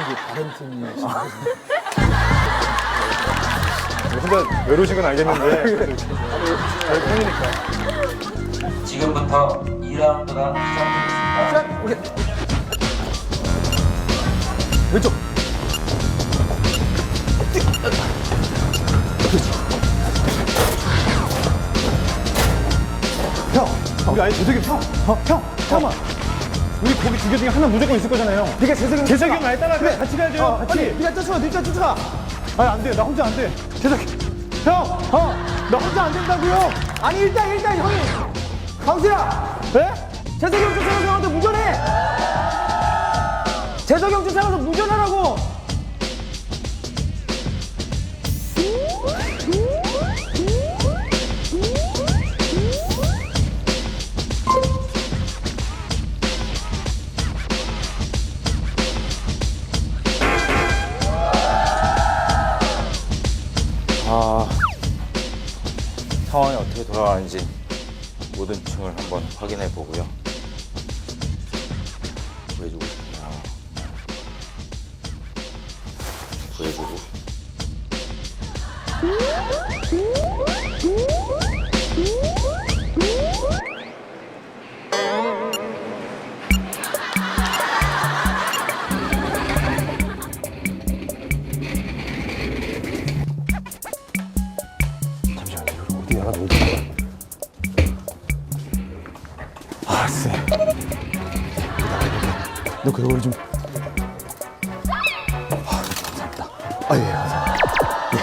이게 다른 팀이 혼자 외로우신 건 알겠는데 저희 팬이니까 지금부터 2라운드가 시작되겠습니다. 자 오케이 왼쪽 형 우리 아예 재석이 형 어, 형 잠깐만 우리 거기 두 개 중에 하나 무조건 있을 거잖아요. 네가 재석이 재석이 형 아예 따라 그래. 같이 가야 돼요 같이. 네가 쫓아가 네가 쫓아가. 아니 안 돼. 나 혼자 안 돼. 재석이 형형나 혼자 안 된다고요? 아니 일단 일단 형이. 광수야! 네? 재석이 형 쫓아가서 형한테 무전해! 재석이 형 쫓아가서 무전하라고 아, 상황이 어떻게 돌아가는지 모든 층을 한번 확인해 보고요. 구해주고 싶구나. 구해주고. 하나 놓을까? 아, 쎄. 너 그걸 좀. 아, 감사합니다. 아, 예, 감사합니다. 예,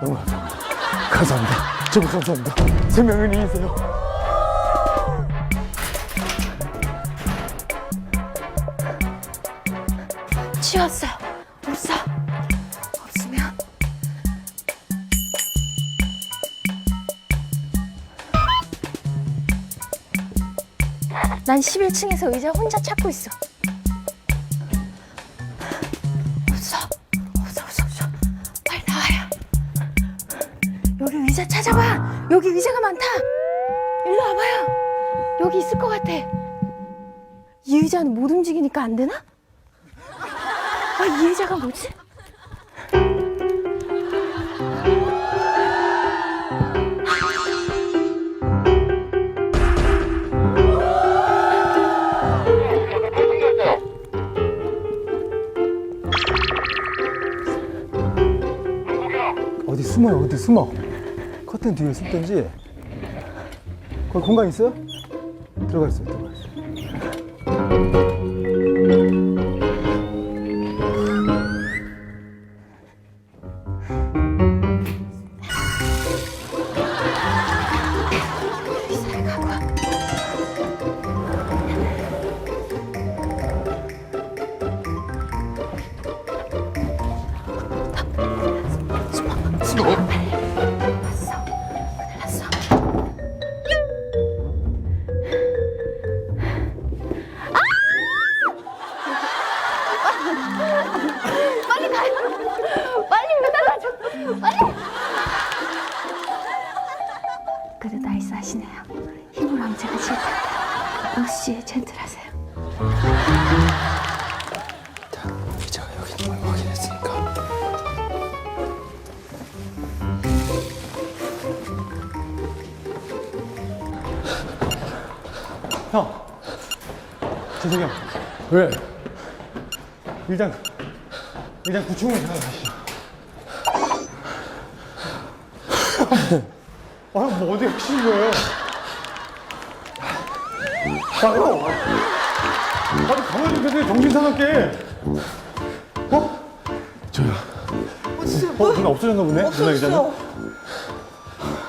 너무 감사합니다. 감사합니다. 정말 감사합니다. 생명은이세요. 치웠어요. 없어. 난 11층에서 의자 혼자 찾고 있어. 없어. 없어, 없어, 없어. 빨리 나와요. 여기 의자 찾아봐. 여기 의자가 많다. 일로 와봐요. 여기 있을 것 같아. 이 의자는 못 움직이니까 안 되나? 아, 이 의자가 뭐지? 어디 숨어요, 어디 숨어. 커튼 뒤에 숨든지. 거기 공간 있어요? 들어가 있어요, 들어가 있어요. 그래도 나이스 하시네요. 힘으로 하면 제가 질 텐데. 역시 젠틀하세요. 기자가 여기 있는 걸 확인했으니까. 형. 재석이 형. 왜? 일단, 일단 구충을 생각하시죠. 아, 형, 뭐 어디 하시는 거예요? 아, 형! 아니, 가만히 좀 계세요. 정신 사납게. 어? 저요. 어, 누나 없어졌나 보네? 누나 의자는?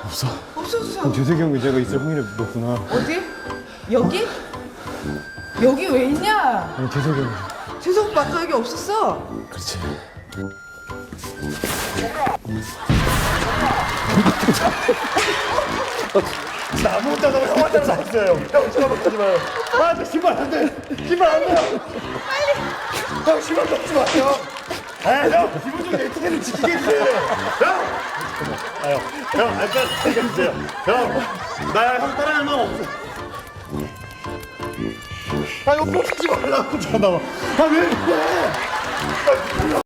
없어. 없었어. 그럼 재석이 형 의자가 있을 확률이 높구나. 어디? 여기? 여기 왜 있냐? 아니, 재석이 형. 재석 오빠 아까 여기 없었어. 그렇지. 나 아무것도 안 하고 형한테 나왔어요. 형 신발 벗지 마요. 아, 저 신발 안 돼. 신발 안 돼요. 빨리. 형 신발 벗지 마요. 아, 형 기본적인 에티켓을 지키게 해주세요. 형. 아, 형. 형, 아까 알려주세요. 형, 나형 따라할 마음 없어. 아, 옆으로 서지 말라고, 잖아. 아, 왜 그래?